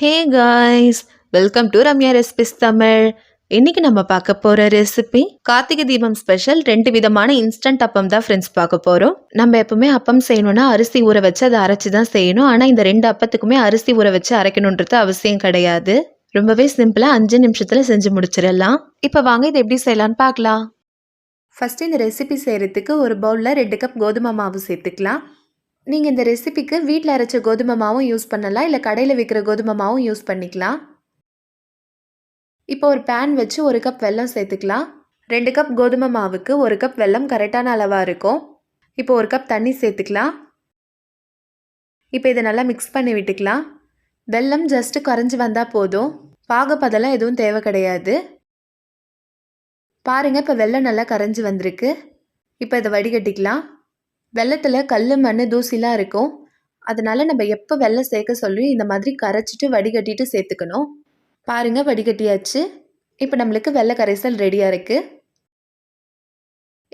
Hey guys welcome to Ramya recipes Tamil இன்னைக்கு நம்ம பார்க்க போற ரெசிபி கார்த்திகை தீபம் ஸ்பெஷல் ரெண்டு விதமான இன்ஸ்டன்ட் அப்பம் தான் ஃப்ரெண்ட்ஸ் பார்க்க போறோம். நம்ம எப்பவுமே அப்பம் செய்யணும்னா அரிசி ஊற வச்சு அதை அரைச்சி தான் செய்யணும். ஆனால் இந்த ரெண்டு அப்பத்துக்குமே அரிசி ஊற வச்சு அரைக்கணுன்றது அவசியம் கிடையாது. ரொம்பவே சிம்பிளா அஞ்சு நிமிஷத்துல செஞ்சு முடிச்சிடலாம். இப்போ வாங்க இதை எப்படி செய்யலாம்னு பார்க்கலாம். ஃபர்ஸ்ட் இந்த ரெசிபி செய்யறதுக்கு ஒரு பவுலில் ரெண்டு கப் கோதுமை மாவு சேர்த்துக்கலாம். நீங்கள் இந்த ரெசிபிக்கு வீட்டில் அரைச்ச கோதுமை மாவும் யூஸ் பண்ணலாம். இல்லை கடையில் விற்கிற கோதுமை மாவும் யூஸ் பண்ணிக்கலாம். இப்போ ஒரு பேன் வச்சு ஒரு கப் வெல்லம் சேர்த்துக்கலாம். ரெண்டு கப் கோதுமை மாவுக்கு ஒரு கப் வெல்லம் கரெக்டான அளவாக இருக்கும். இப்போ ஒரு கப் தண்ணி சேர்த்துக்கலாம். இப்போ இதை நல்லா மிக்ஸ் பண்ணி விட்டுக்கலாம். வெல்லம் ஜஸ்ட்டு குறைஞ்சி வந்தால் போதும். பாகப்பதெல்லாம் எதுவும் தேவை கிடையாது. பாருங்கள் இப்போ வெல்லம் நல்லா கரைஞ்சி வந்திருக்கு. இப்போ இதை வடிகட்டிக்கலாம். வெள்ளத்தில் கல் மண் தூசிலாம் இருக்கும். அதனால் நம்ம எப்போ வெள்ளம் சேர்க்க சொல்லி இந்த மாதிரி கரைச்சிட்டு வடிகட்டிட்டு சேர்த்துக்கணும். பாருங்கள் வடிகட்டியாச்சு. இப்போ நம்மளுக்கு வெள்ளை கரைசல் ரெடியாக இருக்குது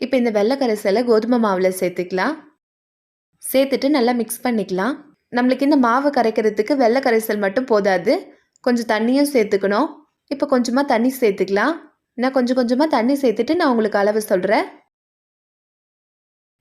இப்போ இந்த வெள்ளை கரைசலை கோதுமை மாவில் சேர்த்துக்கலாம். சேர்த்துட்டு நல்லா மிக்ஸ் பண்ணிக்கலாம். நம்மளுக்கு இந்த மாவு கரைக்கிறதுக்கு வெள்ளை கரைசல் மட்டும் போதாது. கொஞ்சம் தண்ணியும் சேர்த்துக்கணும். இப்போ கொஞ்சமாக தண்ணி சேர்த்துக்கலாம். நான் கொஞ்சம் கொஞ்சமாக தண்ணி சேர்த்துட்டு நான் உங்களுக்கு அளவு சொல்கிறேன்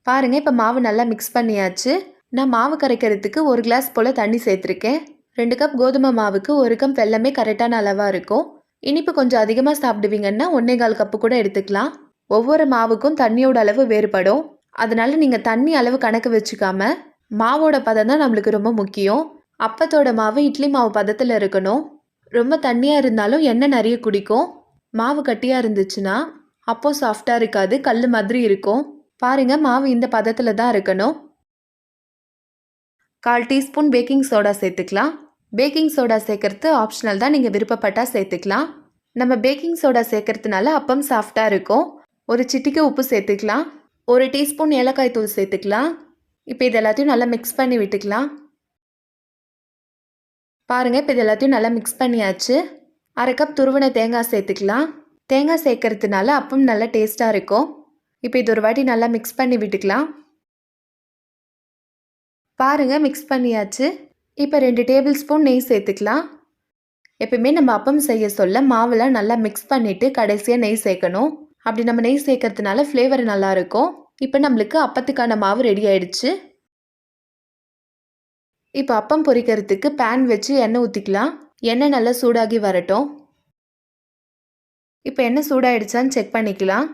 பாருங்கள் இப்போ மாவு நல்லா மிக்ஸ் பண்ணியாச்சு. நான் மாவு கரைக்கிறதுக்கு ஒரு கிளாஸ் போல் தண்ணி சேர்த்துருக்கேன். ரெண்டு கப் கோதுமை மாவுக்கு ஒரு கப் வெல்லமே கரெக்டான அளவாக இருக்கும். இனிப்பு கொஞ்சம் அதிகமாக சாப்பிடுவீங்கன்னா ஒன்றே கால் கப்பு கூட எடுத்துக்கலாம். ஒவ்வொரு மாவுக்கும் தண்ணியோட அளவு வேறுபடும். அதனால நீங்கள் தண்ணி அளவு கணக்கு வச்சுக்காம மாவோட பதம் தான் நம்மளுக்கு ரொம்ப முக்கியம். அப்பத்தோட மாவு இட்லி மாவு பதத்தில் இருக்கணும். ரொம்ப தண்ணியாக இருந்தாலும் எண்ணெய் நிறைய குடிக்கும். மாவு கட்டியாக இருந்துச்சுன்னா அப்போ சாஃப்டாக இருக்காது கல் மாதிரி இருக்கும். பாருங்க மாவு இந்த பதத்தில் தான் இருக்கணும். கால் டீஸ்பூன் பேக்கிங் சோடா சேர்த்துக்கலாம். பேக்கிங் சோடா சேர்க்கறது ஆப்ஷனல் தான் நீங்கள் விருப்பப்பட்டால் சேர்த்துக்கலாம். நம்ம பேக்கிங் சோடா சேர்க்கறதுனால அப்பம் சாஃப்டாக இருக்கும். ஒரு சிட்டிக்கு உப்பு சேர்த்துக்கலாம். ஒரு டீஸ்பூன் ஏலக்காய் தூள் சேர்த்துக்கலாம். இப்போ இது எல்லாத்தையும் நல்லா மிக்ஸ் பண்ணி விட்டுக்கலாம். பாருங்கள் இப்போ இது எல்லாத்தையும் நல்லா மிக்ஸ் பண்ணியாச்சு. அரை கப் துருவன தேங்காய் சேர்த்துக்கலாம். தேங்காய் சேர்க்கறதுனால அப்பம் நல்லா டேஸ்ட்டாக இருக்கும். இப்போ இது ஒரு வாட்டி நல்லா மிக்ஸ் பண்ணி விட்டுக்கலாம். பாருங்கள் மிக்ஸ் பண்ணியாச்சு. இப்போ ரெண்டு டேபிள் ஸ்பூன் நெய் சேர்த்துக்கலாம். எப்பயுமே நம்ம அப்பம் செய்ய சொல்ல மாவில் நல்லா மிக்ஸ் பண்ணிவிட்டு கடைசியாக நெய் சேர்க்கணும். அப்படி நம்ம நெய் சேர்க்கறதுனால ஃப்ளேவர் நல்லாயிருக்கும் இப்போ நம்மளுக்கு அப்பத்துக்கான மாவு ரெடி ஆயிடுச்சு. இப்போ அப்பம் பொரிக்கிறதுக்கு பேன் வச்சு எண்ணெய் ஊற்றிக்கலாம் எண்ணெய் நல்லா சூடாகி வரட்டும். இப்போ எண்ணெய் சூடாயிடுச்சான்னு செக் பண்ணிக்கலாம்.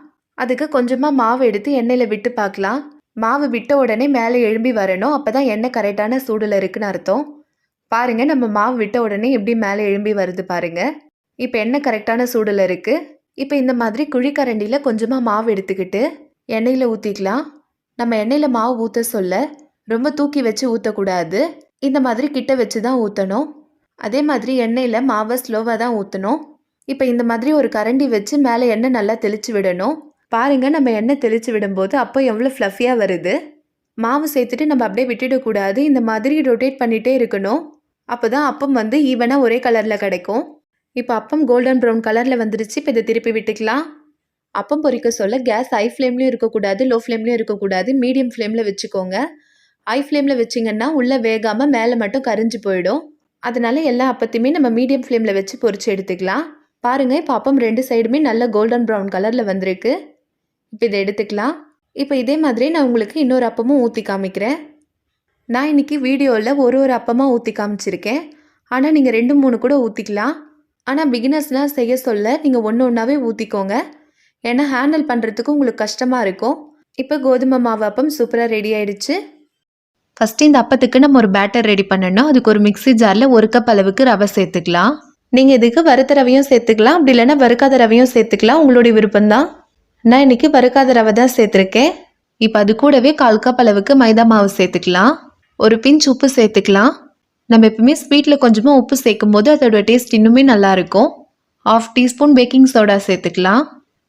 அதுக்கு கொஞ்சமாக மாவு எடுத்து எண்ணெயில் விட்டு பார்க்கலாம். மாவு விட்ட உடனே மேலே எழும்பி வரணும். அப்போ தான் எண்ணெய் கரெக்டான சூடில் இருக்குன்னு அர்த்தம். பாருங்கள் நம்ம மாவு விட்ட உடனே எப்படி மேலே எழும்பி வருது பாருங்கள் இப்போ எண்ணெய் கரெக்டான சூடில் இருக்குது இப்போ இந்த மாதிரி குழிக்கரண்டியில் கொஞ்சமாக மாவு எடுத்துக்கிட்டு எண்ணெயில் ஊற்றிக்கலாம் நம்ம எண்ணெயில் மாவு ஊற்ற சொல்ல ரொம்ப தூக்கி வச்சு ஊற்றக்கூடாது இந்த மாதிரி கிட்ட வச்சு தான் ஊற்றணும் அதே மாதிரி எண்ணெயில் மாவை ஸ்லோவாக தான் ஊற்றணும் இப்போ இந்த மாதிரி ஒரு கரண்டி வச்சு மேலே எண்ணெய் நல்லா தெளித்து விடணும். பாருங்கள் நம்ம எண்ணெய் தெளித்து விடும்போது அப்போ எவ்வளோ ஃப்ளஃபியாக வருது. மாவு சேர்த்துட்டு நம்ம அப்படியே விட்டுடக்கூடாது. இந்த மாதிரி ரொட்டேட் பண்ணிகிட்டே இருக்கணும். அப்போ தான் அப்பம் வந்து ஈவனாக ஒரே கலரில் கிடைக்கும். இப்போ அப்பம் கோல்டன் ப்ரௌன் கலரில் வந்துருச்சு. இப்போ இதை திருப்பி விட்டுக்கலாம். அப்பம் பொறிக்க சொல்ல கேஸ் ஹை ஃப்ளேம்லேயும் இருக்கக்கூடாது லோ ஃப்ளேம்லேயும் இருக்கக்கூடாது. மீடியம் ஃப்ளேமில் வச்சுக்கோங்க. ஹை ஃப்ளேமில் வச்சிங்கன்னா உள்ளே வேகாமல் மேலே மட்டும் கரிஞ்சு போயிடும். அதனால் எல்லா அப்பத்தையுமே நம்ம மீடியம் ஃப்ளேமில் வச்சு பொறிச்சு எடுத்துக்கலாம். பாருங்கள் இப்போ அப்பம் ரெண்டு சைடுமே நல்ல கோல்டன் ப்ரௌன் கலரில் வந்திருக்கு. இப்போ இதை எடுத்துக்கலாம். இப்போ இதே மாதிரி நான் உங்களுக்கு இன்னொரு அப்பமும் ஊற்றி காமிக்கிறேன். நான் இன்றைக்கி வீடியோவில் ஒரு ஒரு அப்பமாக ஊற்றி காமிச்சிருக்கேன். ஆனால் நீங்கள் ரெண்டு மூணு கூட ஊற்றிக்கலாம் ஆனால் பிகினர்ஸ்லாம் செய்ய சொல்ல நீங்கள் ஒன்று ஒன்றாவே ஊற்றிக்கோங்க ஏன்னா ஹேண்டில் பண்ணுறதுக்கு உங்களுக்கு கஷ்டமாக இருக்கும். இப்போ கோதுமை மாவு அப்பம் சூப்பராக ரெடி ஆயிடுச்சு. ஃபஸ்ட்டு இந்த அப்பத்துக்கு நம்ம ஒரு பேட்டர் ரெடி பண்ணணும். அதுக்கு ஒரு மிக்ஸி ஜாரில் ஒரு கப் அளவுக்கு ரவை சேர்த்துக்கலாம். நீங்கள் இதுக்கு வறுத்த ரவையும் சேர்த்துக்கலாம். அப்படி இல்லைன்னா வறுக்காத ரவையும் சேர்த்துக்கலாம். உங்களுடைய விருப்பம்தான். நான் இன்னைக்கு வறுக்காத ரவை தான் சேர்த்துருக்கேன். இப்போ அது கூடவே கால் கப் அளவுக்கு மைதா மாவு சேர்த்துக்கலாம். ஒரு பிஞ்ச் உப்பு சேர்த்துக்கலாம். நம்ம எப்பவுமே ஸ்வீட்டில் கொஞ்சமாக உப்பு சேர்க்கும் போது அதோட டேஸ்ட் இன்னுமே நல்லாயிருக்கும் ஆஃப் டீஸ்பூன் பேக்கிங் சோடா சேர்த்துக்கலாம்.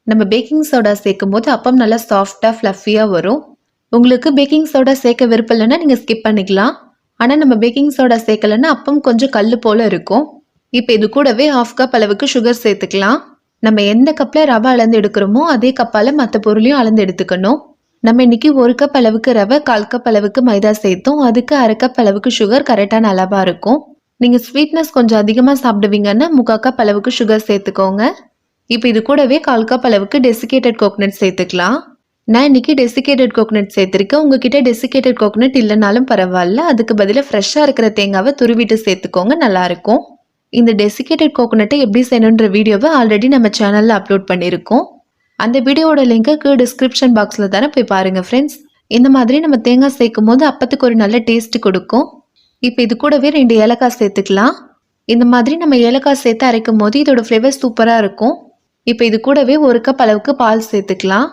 நம்ம பேக்கிங் சோடா சேர்க்கும் போது அப்பம் நல்லா சாஃப்டாக ஃப்ளஃபியாக வரும். உங்களுக்கு பேக்கிங் சோடா சேர்க்க விருப்பம் இல்லைன்னா நீங்கள் ஸ்கிப் பண்ணிக்கலாம். ஆனால் நம்ம பேக்கிங் சோடா சேர்க்கலன்னா அப்பம் கொஞ்சம் கல் போல் இருக்கும். இப்போ இது கூடவே ஹாஃப் கப் அளவுக்கு சுகர் சேர்த்துக்கலாம். நம்ம எந்த கப்பில் ரவை அளந்து எடுக்கிறோமோ அதே கப்பால் மற்ற பொருளையும் அளந்து எடுத்துக்கணும். நம்ம இன்னைக்கு ஒரு கப் அளவுக்கு ரவை கால் கப் அளவுக்கு மைதா சேர்த்தோம். அதுக்கு அரை கப் அளவுக்கு சுகர் கரெக்டான அளவாக இருக்கும். நீங்கள் ஸ்வீட்னஸ் கொஞ்சம் அதிகமாக சாப்பிடுவீங்கன்னா முக்கால் கப் அளவுக்கு சுகர் சேர்த்துக்கோங்க. இப்போ இது கூடவே கால் கப் அளவுக்கு டெசிகேட்டட் கோகனட் சேர்த்துக்கலாம். நான் இன்னைக்கு டெசிகேட்டட் கோகனட் சேர்த்துருக்கேன். உங்ககிட்ட டெசிகேட்டட் கோகனட் இல்லைனாலும் பரவாயில்ல. அதுக்கு பதிலாக ஃப்ரெஷ்ஷாக இருக்கிற தேங்காவை துருவிட்டு சேர்த்துக்கோங்க. நல்லாயிருக்கும் இந்த டெசிகேட்டட் கோகோனட்டை எப்படி செய்யணுன்ற வீடியோவை ஆல்ரெடி நம்ம சேனலில் அப்லோட் பண்ணியிருக்கோம். அந்த வீடியோவோட லிங்க்கு டிஸ்கிரிப்ஷன் பாக்ஸில் தானே போய் பாருங்கள் ஃப்ரெண்ட்ஸ் இந்த மாதிரி நம்ம தேங்காய் சேர்க்கும் போது அப்பத்துக்கு ஒரு நல்ல டேஸ்ட் கொடுக்கும். இப்போ இது கூடவே ரெண்டு ஏலக்காய் சேர்த்துக்கலாம். இந்த மாதிரி நம்ம ஏலக்காய் சேர்த்து அரைக்கும் போது இதோட ஃப்ளேவர் சூப்பராக இருக்கும். இப்போ இது கூடவே ஒரு கப் அளவுக்கு பால் சேர்த்துக்கலாம்.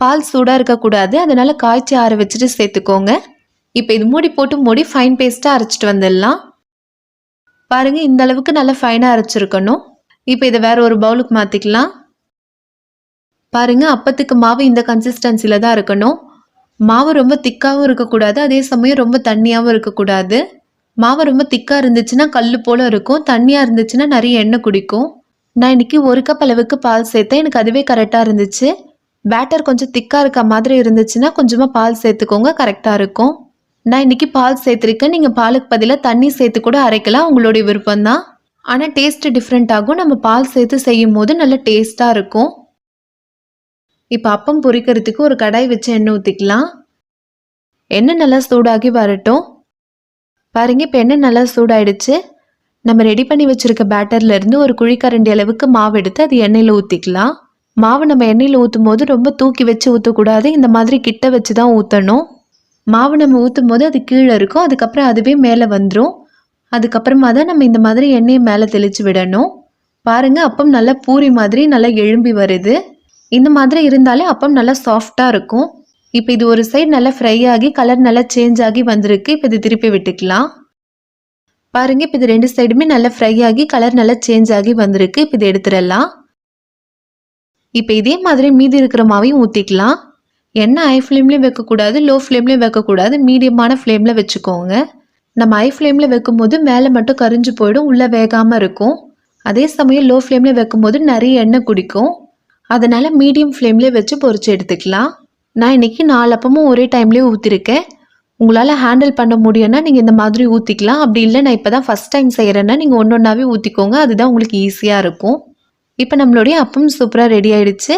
பால் சூடாக இருக்கக்கூடாது அதனால காய்ச்சி ஆற வச்சுட்டு சேர்த்துக்கோங்க. இப்போ இது மூடி போட்டு மூடி ஃபைன் பேஸ்ட்டாக அரைச்சிட்டு வந்துடலாம். பாருங்கள் இந்த அளவுக்கு நல்லா ஃபைனாக அரைச்சிருக்கணும். இப்போ இதை வேற ஒரு பவுலுக்கு மாற்றிக்கலாம் பாருங்கள் அப்பத்துக்கு மாவு இந்த கன்சிஸ்டன்சியில் தான் இருக்கணும். மாவு ரொம்ப திக்காகவும் இருக்கக்கூடாது அதே சமயம் ரொம்ப தண்ணியாகவும் இருக்கக்கூடாது. மாவு ரொம்ப திக்காக இருந்துச்சுன்னா கல் போல இருக்கும் தண்ணியாக இருந்துச்சுன்னா நிறைய எண்ணெய் குடிக்கும். நான் இன்னைக்கு ஒரு கப் அளவுக்கு பால் சேர்த்தேன் எனக்கு அதுவே கரெக்டாக இருந்துச்சு. பேட்டர் கொஞ்சம் திக்காக இருக்க மாதிரி இருந்துச்சுன்னா கொஞ்சமாக பால் சேர்த்துக்கோங்க கரெக்டாக இருக்கும். நான் இன்றைக்கி பால் சேர்த்துருக்கேன். நீங்கள் பாலுக்கு பதிலாக தண்ணி சேர்த்து கூட அரைக்கலாம். உங்களுடைய விருப்பம் தான் ஆனால் டேஸ்ட் டிஃப்ரெண்ட் ஆகும். நம்ம பால் சேர்த்து செய்யும் போது நல்ல டேஸ்ட்டாக இருக்கும். இப்போ அப்பம் பொரிக்கிறதுக்கு ஒரு கடாய் வச்சு எண்ணெய் ஊற்றிக்கலாம் எண்ணெய் நல்லா சூடாகி வரட்டும். பாருங்க இப்போ எண்ணெய் நல்லா சூடாயிடுச்சு. நம்ம ரெடி பண்ணி வச்சுருக்க பேட்டர்லேருந்து ஒரு குழிக்கரண்டி அளவுக்கு மாவு எடுத்து அது எண்ணெயில் ஊற்றிக்கலாம் மாவு நம்ம எண்ணெயில் ஊற்றும் போது ரொம்ப தூக்கி வச்சு ஊற்றக்கூடாது இந்த மாதிரி கிட்ட வச்சு தான் ஊற்றணும் மாவு நம்ம ஊற்றும் போது அது கீழே இருக்கும். அதுக்கப்புறம் அதுவே மேலே வந்துடும் அதுக்கப்புறமா தான் நம்ம இந்த மாதிரி எண்ணெயை மேலே தெளித்து விடணும். பாருங்கள் அப்பம் நல்லா பூரி மாதிரி நல்லா எழும்பி வருது. இந்த மாதிரி இருந்தாலே அப்பம் நல்லா சாஃப்டாக இருக்கும். இப்போ இது ஒரு சைடு நல்லா ஃப்ரை ஆகி கலர் நல்லா சேஞ்ச் ஆகி வந்திருக்கு. இப்போ இது திருப்பி விட்டுக்கலாம். பாருங்கள் இப்போ இது ரெண்டு சைடுமே நல்லா ஃப்ரை ஆகி கலர் நல்லா சேஞ்ச் ஆகி வந்திருக்கு. இப்போ இது எடுத்துடலாம். இப்போ இதே மாதிரி மீதி இருக்கிற மாவையும் ஊற்றிக்கலாம் எண்ணெய் ஹை ஃப்ளேம்லேயும் வைக்கக்கூடாது லோ ஃப்ளேம்லேயும் வைக்கக்கூடாது மீடியமான ஃப்ளேமில் வச்சுக்கோங்க. நம்ம ஹை ஃப்ளேமில் வைக்கும்போது மேலே மட்டும் கரிஞ்சு போயிடும் உள்ளே வேகாமல் இருக்கும். அதே சமயம் லோ ஃப்ளேமில் வைக்கும்போது நிறைய எண்ணெய் குடிக்கும். அதனால் மீடியம் ஃப்ளேம்லேயே வச்சு பொரிச்சு எடுத்துக்கலாம். நான் இன்னைக்கு நாலு அப்பமும் ஒரே டைம்லேயே ஊற்றிருக்கேன் உங்களால் ஹேண்டில் பண்ண முடியும்னா நீங்கள் இந்த மாதிரி ஊற்றிக்கலாம் அப்படி இல்லை நான் இப்போ தான் ஃபஸ்ட் டைம் செய்கிறேன்னா நீங்கள் ஒன்று ஒன்றாவே ஊற்றிக்கோங்க அதுதான் உங்களுக்கு ஈஸியாக இருக்கும். இப்போ நம்மளுடைய அப்பம் சூப்பராக ரெடி ஆயிடுச்சு.